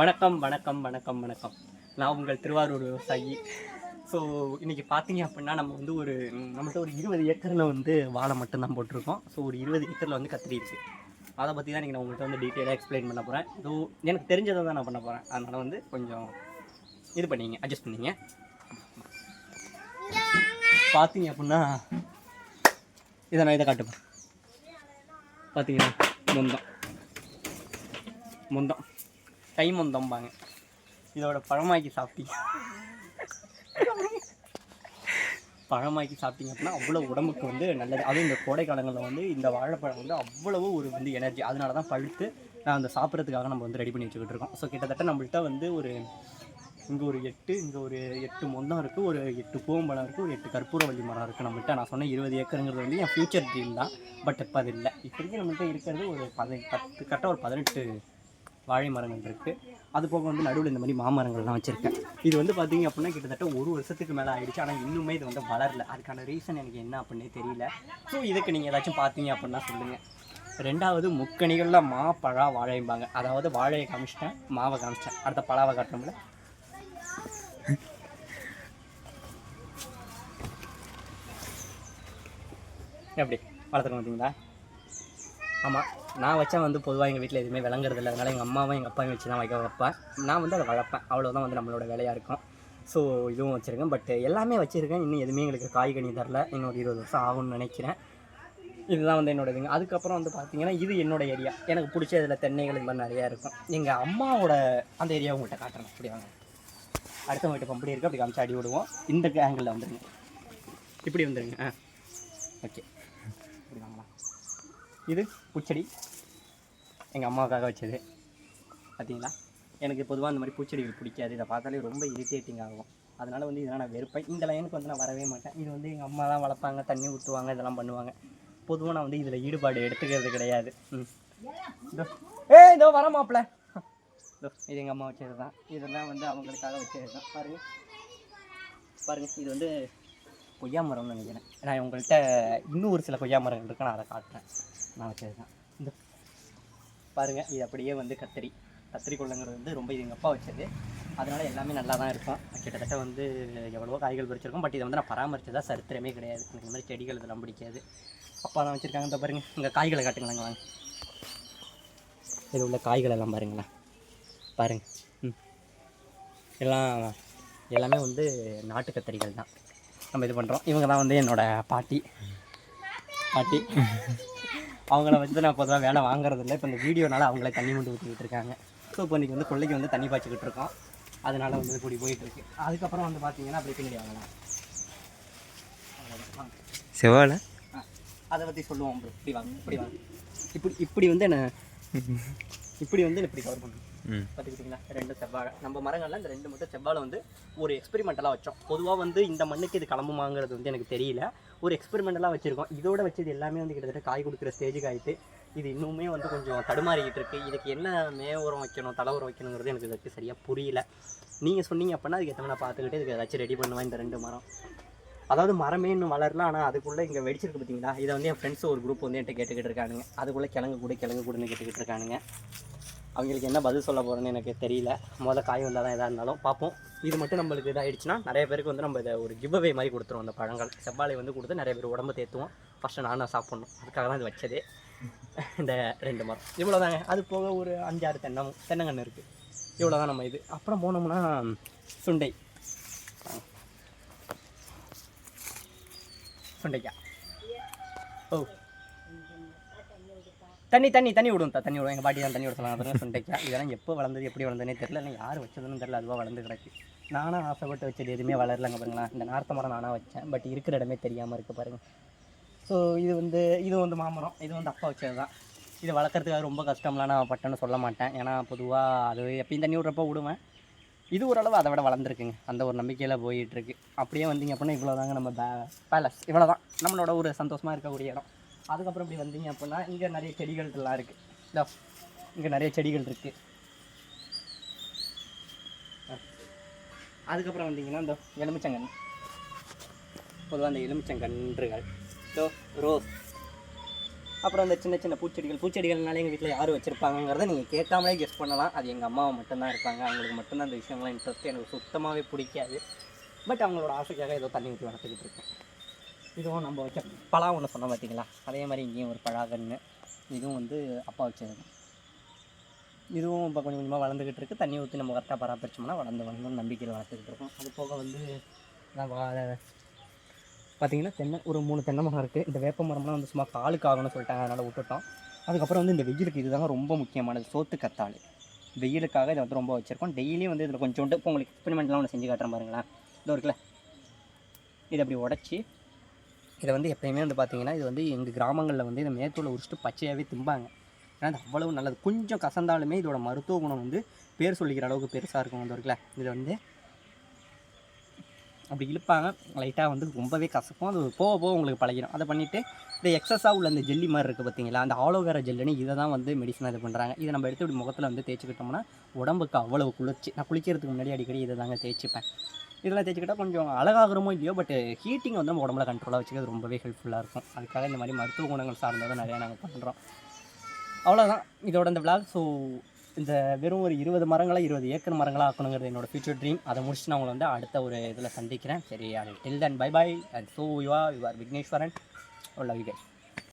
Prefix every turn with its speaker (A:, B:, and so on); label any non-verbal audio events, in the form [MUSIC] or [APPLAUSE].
A: வணக்கம் வணக்கம் வணக்கம் வணக்கம். நான் உங்கள் திருவாரூர் விவசாயி. ஸோ இன்றைக்கி பார்த்தீங்க அப்படின்னா நம்ம வந்து ஒரு நம்மகிட்ட நம்மள்ட்ட ஒரு இருபது ஏக்கரில் வந்து வாழை மட்டும்தான் போட்டிருக்கோம். ஸோ ஒரு இருபது ஏக்கரில் வந்து கத்திரி இருக்குது அதை பற்றி தான் நீங்கள் நான் உங்கள்கிட்ட வந்து டீட்டெயிலாக எக்ஸ்பிளைன் பண்ண போகிறேன் ஸோ எனக்கு தெரிஞ்சதை தான் நான் பண்ண போகிறேன் அதனால் வந்து கொஞ்சம் இது பண்ணிங்க அட்ஜஸ்ட் பண்ணிங்க. பார்த்தீங்க அப்படின்னா இதை நான் இதை காட்டுப்பேன் பார்த்தீங்கன்னா முந்தம். முந்தம். கை முந்தம்பாங்க இதோட பழமாக்கி சாப்பிட்டீங்க. பழமாக்கி சாப்பிட்டீங்க அப்படின்னா அவ்வளோ உடம்புக்கு வந்து நல்லது. அதுவும் இந்த கோடை காலங்களில் வந்து இந்த வாழைப்பழம் வந்து அவ்வளவு ஒரு வந்து எனர்ஜி அதனால தான் பழுத்து நான் அந்த சாப்பிட்றதுக்காக நம்ம வந்து ரெடி பண்ணி வச்சுக்கிட்டு இருக்கோம். ஸோ கிட்டத்தட்ட நம்மள்ட்ட வந்து ஒரு இங்கே ஒரு எட்டு இங்கே ஒரு எட்டு மொந்தம் இருக்குது ஒரு எட்டு பூவம்பழம் இருக்குது ஒரு எட்டு கற்பூரவள்ளி மரம் இருக்குது நம்மள்ட்ட. நான் சொன்ன இருபது ஏக்கருங்கிறது வந்து என் ஃப்யூச்சர் ட்ரீம் தான். பட் இப்போ அது இல்லை. இப்போதைக்கு நம்மள்ட்ட இருக்கிறது ஒரு பதி பத்து கரெக்டாக ஒரு பதினெட்டு வாழை மரங்கள் இருக்குது அது போக வந்து நடுவில் இந்த மாதிரி மாமரங்கள்லாம் வச்சுருக்கேன். இது வந்து பார்த்தீங்க அப்படின்னா கிட்டத்தட்ட ஒரு வருஷத்துக்கு மேலே ஆயிடுச்சு. ஆனால் இன்னுமே இது வந்து வளரல. அதுக்கான ரீசன் எனக்கு என்ன அப்படின்னே தெரியல. ஸோ இதுக்கு நீங்கள் ஏதாச்சும் பார்த்தீங்க அப்படின்னா சொல்லுங்கள் ரெண்டாவது முக்கணிகளில் மா பழா வாழைம்பாங்க. அதாவது வாழையை காமிச்சிட்டேன் மாவை காமிச்சிட்டேன். அடுத்த பழாவை காட்டுறோம்ல. எப்படி? வளர்த்துக்க மாட்டீங்களா ஆமாம் நான் வச்சா வந்து பொதுவாக எங்கள் வீட்டில் எதுவுமே விளங்குறது இல்லை. அதனால் எங்கள் அம்மாவும் எங்கள் அப்பாவும் வச்சு தான் வைக்க வைப்பேன் நான் வந்து அதை வளர்ப்பேன். அவ்வளோதான் வந்து நம்மளோட வேலையாக இருக்கும். ஸோ இதுவும் வச்சுருக்கேன். பட் எல்லாமே வச்சுருக்கேன். இன்னும் எதுவுமே எங்களுக்கு காய்கனி தரல. இன்னொரு இருபது வருஷம் ஆகும்னு நினைக்கிறேன். இதுதான் வந்து என்னோட இதுங்க. அதுக்கப்புறம் வந்து பார்த்தீங்கன்னா இது என்னோட ஏரியா எனக்கு பிடிச்ச இதில் தென்னைகள் இந்த மாதிரி நிறையா இருக்கும். எங்கள் அம்மாவோட அந்த ஏரியா உங்கள்கிட்ட காட்டுறேன். அப்படி வாங்க. அடுத்த வீட்டு பம்படி இருக்குது அப்படி காமிச்சு அடி விடுவோம். இந்த ஆங்கிளில் வந்துடுங்க இப்படி வந்துடுங்க ஆ. ஓகே இது பூச்செடி. எங்கள் அம்மாவுக்காக வச்சது. பார்த்தீங்களா எனக்கு பொதுவாக இந்த மாதிரி பூச்செடிகள் பிடிக்காது. இதை பார்த்தாலே ரொம்ப இரிட்டேட்டிங் ஆகும். அதனால் வந்து இதெல்லாம் நான் வெறுப்பேன். இந்த லைனுக்கு வந்து நான் வரவே மாட்டேன். இது வந்து எங்கள் அம்மா தான் வளர்ப்பாங்க தண்ணி ஊற்றுவாங்க இதெல்லாம் பண்ணுவாங்க. பொதுவாக நான் வந்து இதில் ஈடுபாடு எடுத்துக்கிறது கிடையாது. ஏ இதோ. வர மாப்பிள்ள இதோ இது எங்கள் அம்மா வச்சது தான் இதெல்லாம் வந்து அவங்களுக்காக வச்சது தான் பாருங்க. பாருங்க. இது வந்து கொய்யா மரம்னு நினைக்கிறேன். நான் உங்கள்கிட்ட இன்னும் ஒரு சில கொய்யா மரங்கள் இருக்கு. நான் அதை காட்டுறேன். நான் வச்சது தான் இந்த பாருங்கள் இது அப்படியே வந்து கத்திரி. கத்திரி கொள்ளங்கிறது வந்து ரொம்ப இது எங்கள் அப்பா வச்சது. அதனால் எல்லாமே நல்லா தான் இருக்கும். கிட்டத்தட்ட வந்து எவ்வளோ காய்கள் பறிச்சிருக்கும். பட் இதை வந்து நான் பராமரிச்சதா சரித்திரமே கிடையாது. எனக்கு இந்த மாதிரி செடிகள் இதெல்லாம் பிடிக்காது. அப்பா தான் வச்சுருக்காங்க. இந்த பாருங்கள் இங்கே காய்களை காட்டுங்களேங்க வாங்க. இதில் உள்ள காய்கள் எல்லாம் பாருங்களேன். பாருங்கள் ம். எல்லாம் எல்லாமே வந்து நாட்டு கத்திரிகள் தான். நம்ம இது பண்ணுறோம் இவங்க தான் வந்து என்னோட பாட்டி. பாட்டி. அவங்கள வந்து நான் பொதுவாக வேலை வாங்குறது இல்லை இப்போ இந்த வீடியோனால அவங்களே தண்ணி கொண்டு ஊற்றிக்கிட்டு இருக்காங்க ஸோ இப்போ இன்றைக்கி வந்து கொள்ளைக்கு வந்து தண்ணி பாய்ச்சிக்கிட்டு இருக்கோம். அதனால வந்து இப்படி போயிட்டு இருக்கு. அதுக்கப்புறம் வந்து பார்த்தீங்கன்னா அப்படி பின்னாடி வாங்கலாம்.
B: செவ்வாழை?
A: ஆ, அதை பற்றி சொல்லுவோம். இப்படி வாங்க இப்படி வாங்க. இப்படி இப்படி வந்து என்ன [LAUGHS] இப்படி வந்து இப்படி கவர் பண்ணும்
B: ம்
A: பார்த்துக்கிட்டிங்களா ரெண்டு செவ்வாழை. நம்ம மரங்கள்ல இந்த ரெண்டு மட்டும் செவ்வாழை வந்து ஒரு எக்ஸ்பெரிமெண்டலாக வச்சோம். பொதுவாக வந்து இந்த மண்ணுக்கு இது கிளம்புமாங்கிறது வந்து எனக்கு தெரியல. ஒரு எக்ஸ்பெரிமெண்டலாக வச்சுருக்கோம். இதோட வச்சது எல்லாமே வந்து கிட்டத்தட்ட காய் கொடுக்குற ஸ்டேஜுக்கு காய்த்து இது இன்னுமே வந்து கொஞ்சம் தடுமாறிக்கிட்டு இருக்கு. இதுக்கு என்ன மே உரம் வைக்கணும் தலை உரம் வைக்கணுங்கிறது எனக்கு இதுக்கு சரியாக புரியல. நீங்கள் சொன்னீங்க அப்படின்னா அதுக்கு ஏற்ற நான் பார்த்துக்கிட்டு இதுக்கு ஏதாச்சும் ரெடி பண்ணுவேன் இந்த ரெண்டு மரம். அதாவது மரமே இன்னும் வளரலாம் ஆனால் அதுக்குள்ளே இங்கே வெடிச்சிருக்கு பார்த்தீங்களா இதை வந்து என் ஃப்ரெண்ட்ஸ் ஒரு குரூப் வந்து என்கிட்ட கேட்டுக்கிட்டு இருக்கானுங்க. அதுக்குள்ளே கிழங்கு கூட கிழங்கு கூடன்னு கேட்டுக்கிட்டு இருக்கானுங்க. அவங்களுக்கு என்ன பதில் சொல்ல போகிறேன்னு எனக்கு தெரியல. முதல்ல காய் வந்தால் தான் எதாக இருந்தாலும் பார்ப்போம். இது மட்டும் நம்மளுக்கு இதாகிடுச்சுன்னா நிறைய பேருக்கு வந்து நம்ம இதை ஒரு கிவ்அவே மாதிரி கொடுத்துருவோம் அந்த பழங்கள். செவ்வாழை வந்து கொடுத்து நிறைய பேர் உடம்பு தேத்துவோம். ஃபஸ்ட்டு நானும் சாப்பிட்ணும். அதுக்காக தான் இது வச்சதே. இந்த ரெண்டு மரம். இவ்வளோதாங்க அது போக ஒரு அஞ்சாறு தென்னம் தென்னங்கன்று இருக்குது இவ்வளோ தான் நம்ம இது. அப்புறம் போனோம்னா சுண்டை. சுண்டைக்காய் ஓ. தண்ணி தண்ணி தண்ணி விடும் தண்ணி விடும் எங்கள் பாட்டி தான் தண்ணி விட சொன்னாங்க. பாருங்க இதெல்லாம் எப்போ வளர்ந்தது எப்படி வளர்ந்ததுனே தெரியல. இல்லை யார் வச்சதுன்னு தெரியல. அதுவாக வளர்ந்து கிடக்கு. நானும் ஆசைப்பட்டு வச்சது எதுவுமே வளரலங்க பாருங்களா இந்த நார்த்த மரம் நானாக வச்சேன். பட் இருக்கிற இடமே தெரியாமல் இருக்குது பாருங்கள் ஸோ இது வந்து இது வந்து மாமரம். இது வந்து அப்பா வச்சது தான். இது வளர்க்குறதுக்காக ரொம்ப கஷ்டம்லாம் நான் பட்டேன்னு சொல்ல மாட்டேன். ஏன்னா பொதுவாக அது எப்பயும் தண்ணி விட்றப்போ விடுவேன். இது ஓரளவு அதை விட வளர்ந்துருக்குங்க. அந்த ஒரு நம்பிக்கையில் போயிட்டுருக்கு அப்படியே வந்தீங்க அப்படின்னா இவ்வளோ தாங்க நம்ம பே பேலஸ் இவ்வளோ தான் நம்மளோட ஒரு சந்தோஷமாக இருக்கக்கூடிய இடம். அதுக்கப்புறம் இப்படி வந்தீங்க அப்படின்னா இங்கே நிறைய செடிகள் எல்லாம் இருக்குது இதோ இங்கே நிறைய செடிகள் இருக்குது அதுக்கப்புறம் வந்தீங்கன்னா இந்த எலுமிச்சங்கன்று. பொதுவாக அந்த எலுமிச்சங்கன்றுகள். ஸோ ரோஸ் அப்புறம் இந்த சின்ன சின்ன பூச்செடிகள். பூச்செடிகள்னால எங்கள் வீட்டில் யார் வச்சுருப்பாங்கிறத நீங்கள் கேட்காமலே கெஸ் பண்ணலாம். அது எங்கள் அம்மாவை மட்டும்தான் இருப்பாங்க. அவங்களுக்கு மட்டும்தான் அந்த விஷயங்கள்லாம் இன்ட்ரெஸ்ட் எனக்கு சுத்தமாகவே பிடிக்காது. பட் அவங்களோட ஆசைக்காக ஏதோ தண்ணி ஊற்றி வளர்த்துக்கிட்டு இருக்கேன். இதுவும் நம்ம வச்ச பழா ஒன்று சொன்னோம் பார்த்தீங்களா அதே மாதிரி இங்கேயும் ஒரு பழாகன்னு இதுவும் வந்து அப்பா வச்சது. இதுவும் இப்போ கொஞ்சம் கொஞ்சமாக வளர்ந்துக்கிட்டு இருக்குது தண்ணி ஊற்றி நம்ம கரெக்டாக பராமரிச்சோம்னா வளர்ந்து வளர்ந்து நம்பிக்கையில் வளர்த்துக்கிட்டு இருக்கோம். அது போக வந்து பார்த்திங்கன்னா தென்னை ஒரு மூணு தென்னை மரம் இருக்குது இந்த வேப்ப மரம்லாம் வந்து சும்மா காலுக்கு ஆகணும்னு சொல்லிட்டாங்க. அதனால் விட்டுட்டோம். அதுக்கப்புறம் வந்து இந்த வெயிலுக்கு இதுதாங்க ரொம்ப முக்கியமானது. சோத்து கத்தாழை. வெயிலுக்காக இதை வந்து ரொம்ப வச்சுருக்கோம். டெய்லியும் வந்து இதில் கொஞ்சோண்டு இப்போ உங்களுக்கு எக்ஸ்பெரிமெண்ட்லாம் ஒன்று செஞ்சு காட்டுறேன் பாருங்களேன். இதோ இருக்குல்ல. இதை அப்படி உடச்சி இதை வந்து எப்பயுமே வந்து பார்த்தீங்கன்னா இது வந்து எங்கள் கிராமங்களில் வந்து இந்த மேத்தூளை உரிச்சிட்டு பச்சையாகவே திம்பாங்க. ஏன்னா அது அவ்வளவு நல்லது. கொஞ்சம் கசந்தாலுமே இதோட மருத்துவ குணம் வந்து பேர் சொல்லிக்கிற அளவுக்கு பெருசாக இருக்கும் வந்து இருக்குல்ல இதை வந்து அப்படி இழுப்பாங்க. லைட்டாக வந்து ரொம்பவே கசக்கும். அது போக போக உங்களுக்கு பழகிடும். அதை பண்ணிவிட்டு இந்த எக்ஸஸாக உள்ள அந்த ஜெல்லி மாதிரி இருக்குது பார்த்தீங்களா? அந்த ஆலோவேரா ஜெல்லுன்னு இதை தான் வந்து மெடிசனாக இது பண்ணுறாங்க இதை நம்ம எடுத்து இப்படி முகத்தில் வந்து தேய்ச்சிக்கிட்டோம்னா உடம்புக்கு அவ்வளவு குளிர்ச்சி. நான் குளிக்கிறதுக்கு முன்னாடி அடிக்கடி இதை தாங்க தேய்ச்சிப்பேன். இதெல்லாம் தேய்ச்சிக்கிட்டால் கொஞ்சம் அழகாகிறமோ இல்லையோ பட் ஹீட்டிங் வந்து நம்ம உடம்புல கண்ட்ரோலாக வச்சுக்கிறது ரொம்பவே ஹெல்ப்ஃபுல்லாக இருக்கும். அதுக்காக இந்த மாதிரி மருத்துவ குணங்கள் சார்ந்ததை நிறையா நாங்கள் பண்ணுறோம் அவ்வளோதான் இதோட இந்த விளாக் ஸோ இந்த வெறும் ஒரு இருபது மரங்களாக இருபது ஏக்கர் மரங்களா ஆக்கணுங்கிறது என்னோட ஃபியூச்சர் ட்ரீம் அதை முடிச்சு நான் உங்களை வந்து அடுத்த ஒரு இதில் சந்திக்கிறேன். சரி அது till then bye bye and so you are you are Vigneswaran love you guys.